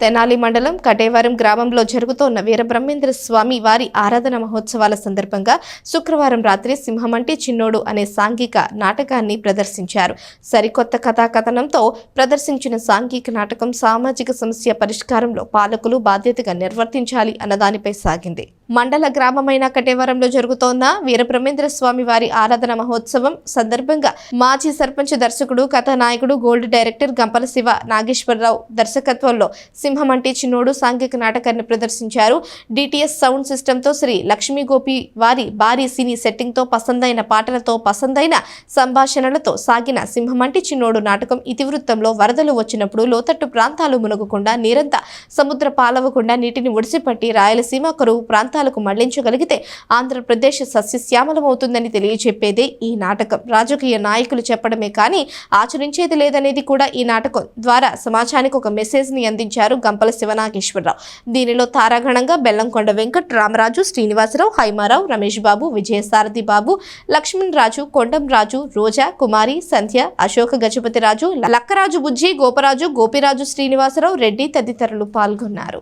తెనాలి మండలం కటేవరం గ్రామంలో జరుగుతోన్న వీరబ్రహ్మేంద్ర స్వామి వారి ఆరాధన మహోత్సవాల సందర్భంగా శుక్రవారం రాత్రి సింహమంటి చిన్నోడు అనే సాంఘిక నాటకాన్ని ప్రదర్శించారు. సరికొత్త కథాకథనంతో ప్రదర్శించిన సాంఘిక నాటకం సామాజిక సమస్య పరిష్కారంలో పాలకులు బాధ్యతగా నిర్వర్తించాలి అన్నదానిపై సాగింది. మండల గ్రామమైన కటేవరంలో జరుగుతోన్న వీరబ్రహ్మేంద్ర స్వామి వారి ఆరాధన మహోత్సవం సందర్భంగా మాజీ సర్పంచ్ దర్శకుడు కథానాయకుడు గోల్డ్ డైరెక్టర్ గంపల శివ నాగేశ్వరరావు దర్శకత్వంలో సింహమంటి చిన్నోడు సాంఘిక నాటకాన్ని ప్రదర్శించారు. డిటిఎస్ సౌండ్ సిస్టంతో శ్రీ లక్ష్మీ గోపి వారి భారీ సినీ సెట్టింగ్తో పసందైన పాటలతో పసందైన సంభాషణలతో సాగిన సింహమంటి చిన్నోడు నాటకం ఇతివృత్తంలో వరదలు వచ్చినప్పుడు లోతట్టు ప్రాంతాలు మునగకుండా నీరంతా సముద్ర పాలవకుండా నీటిని ఒడిసిపట్టి రాయలసీమ కరువు ప్రాంతాలకు మళ్ళించగలిగితే ఆంధ్రప్రదేశ్ సస్యశ్యామలమవుతుందని తెలియజెప్పేదే ఈ నాటకం. రాజకీయ నాయకులు చెప్పడమే కానీ ఆచరించేది లేదనేది కూడా ఈ నాటకం ద్వారా సమాజానికి ఒక మెసేజ్ని అందించారు గంపల శివనాగేశ్వరరావు. దీనిలో తారాగణంగా బెల్లంకొండ వెంకట్ రామరాజు శ్రీనివాసరావు హైమారావు రమేష్ బాబు విజయసారథి బాబు లక్ష్మణ్ రాజు కొండం రాజు రోజా కుమారి సంధ్య అశోక గజపతి రాజు లక్కరాజు బుజ్జి గోపరాజు గోపిరాజు శ్రీనివాసరావు రెడ్డి తదితరులు పాల్గొన్నారు.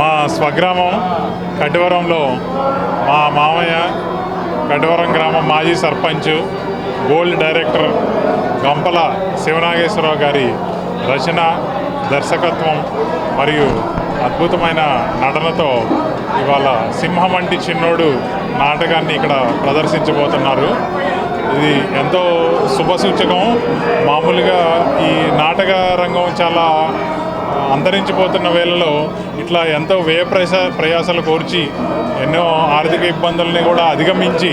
మా స్వగ్రామం కటివరంలో మా మామయ్య కటివరం గ్రామం మాజీ సర్పంచ్ గోల్డ్ డైరెక్టర్ గంపల శివనాగేశ్వరరావు గారి రచన దర్శకత్వం మరియు అద్భుతమైన నటనతో ఇవాళ సింహం వంటి చిన్నోడు నాటకాన్ని ఇక్కడ ప్రదర్శించబోతున్నారు. ఇది ఎంతో శుభసూచకం. మామూలుగా ఈ నాటక రంగం చాలా అంతరించిపోతున్న వేళలో ఇట్లా ఎంతో వ్యయ ప్రయాస ప్రయాసాలు కోర్చి ఎన్నో ఆర్థిక ఇబ్బందుల్ని కూడా అధిగమించి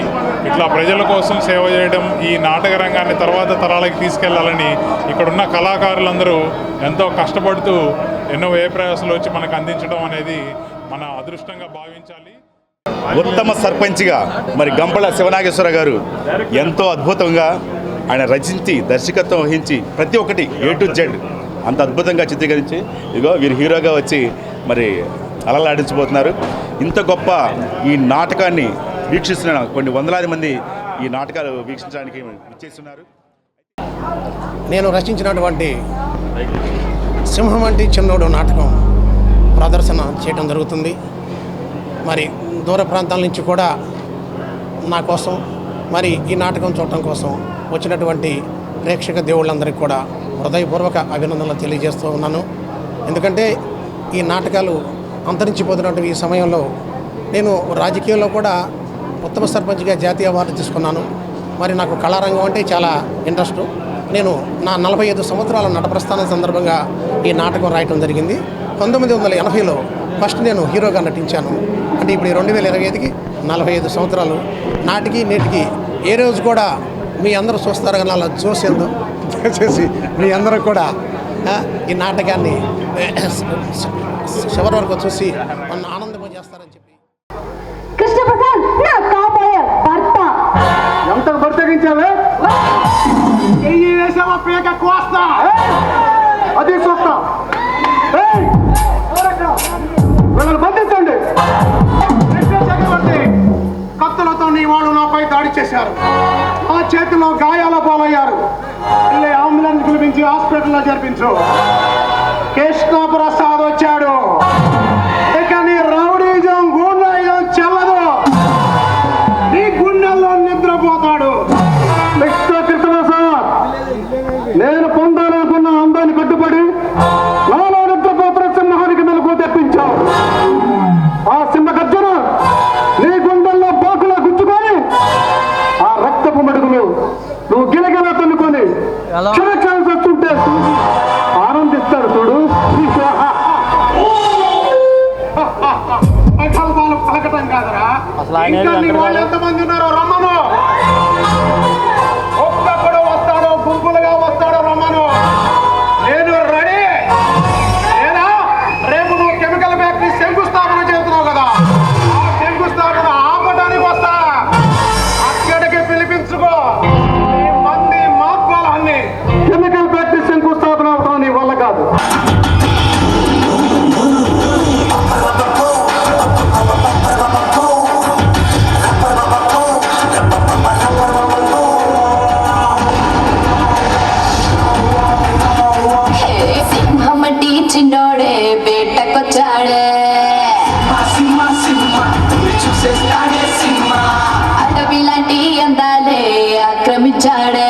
ఇట్లా ప్రజల కోసం సేవ చేయడం ఈ నాటక రంగాన్ని తర్వాత తరాలకి తీసుకెళ్ళాలని ఇక్కడున్న కళాకారులందరూ ఎంతో కష్టపడుతూ ఎన్నో వ్యయ ప్రయాసాలు వచ్చి మనకు అందించడం అనేది మన అదృష్టంగా భావించాలి. ఉత్తమ సర్పంచ్గా మరి గంపల శివనాగేశ్వర గారు ఎంతో అద్భుతంగా ఆయన రచించి దర్శకత్వం వహించి ప్రతి ఒక్కటి ఏ టు జెడ్ అంత అద్భుతంగా చిత్రీకరించి ఇదిగో వీరు హీరోగా వచ్చి మరి అలలాడించబోతున్నారు. ఇంత గొప్ప ఈ నాటకాన్ని వీక్షిస్తున్న కొన్ని వందలాది మంది ఈ నాటకాలు వీక్షించడానికి ఇచ్చేస్తున్నారు నేను రచించినటువంటి సింహం వంటి చిన్నోడు నాటకం ప్రదర్శన చేయడం జరుగుతుంది. మరి దూర ప్రాంతాల నుంచి కూడా నా కోసం మరి ఈ నాటకం చూడటం కోసం వచ్చినటువంటి ప్రేక్షక దేవుళ్ళందరికీ కూడా హృదయపూర్వక అభినందనలు తెలియజేస్తూ ఉన్నాను. ఎందుకంటే ఈ నాటకాలు అంతరించిపోతున్నటువంటి ఈ సమయంలో నేను రాజకీయాల్లో కూడా ఉత్తమ సర్పంచ్గా జాతీయ అవార్డు తీసుకున్నాను. మరి నాకు కళారంగం అంటే చాలా ఇంట్రెస్ట్. నేను నా నలభై ఐదు సంవత్సరాల నటప్రస్థానం సందర్భంగా ఈ నాటకం రాయటం జరిగింది. పంతొమ్మిది వందల ఎనభైలో ఫస్ట్ నేను హీరోగా నటించాను. అంటే ఇప్పుడు రెండు వేల ఇరవై ఐదుకి నలభై ఐదు సంవత్సరాలు నాటికి నేటికి ఏ రోజు కూడా మీ అందరూ చూస్తారు కానీ అలా చూసేందు దయచేసి మీ అందరూ కూడా ఆ, ఈ నాటకాన్ని చివరి వరకు చూసి నన్ను ఆనందింపజేస్తారని చెప్పి. కృష్ణప్రసాద్ నా కాబోయే భర్త. ఎంత బర్తగించావే పీక కోస్తా? అది చూస్తా బంధించండి. చక్రవర్తి కత్తులతో నీ వాళ్ళు నాపై దాడి చేశారు. చేతిలో గాయాల పాలయ్యారు. వెళ్ళి అంబులెన్స్ పిలిపించి హాస్పిటల్లో జరిపించు. కృష్ణ ప్రసాద్ వచ్చాడు. ఇక నీ రౌడీజం గూండాయిజం చెల్లదు. నీ గుండెల్లో నిద్రపోతాడు. కృష్ణ కృష్ణప్రసాద్ నేను పొందాలనుకున్న అందాన్ని కట్టుబడి నువ్వు గిలగిల తన్నుకొని క్షణక్షణం వస్తుంటే ఆనందిస్తాడు చూడు. పలకటం కాదురా ఇంకా నీ వాళ్ళు ఎంతమంది ఉన్నారో రమ్మను. చిన్నోడే బేటకొచ్చాడే అటవీలాంటి అందాలే ఆక్రమించాడే.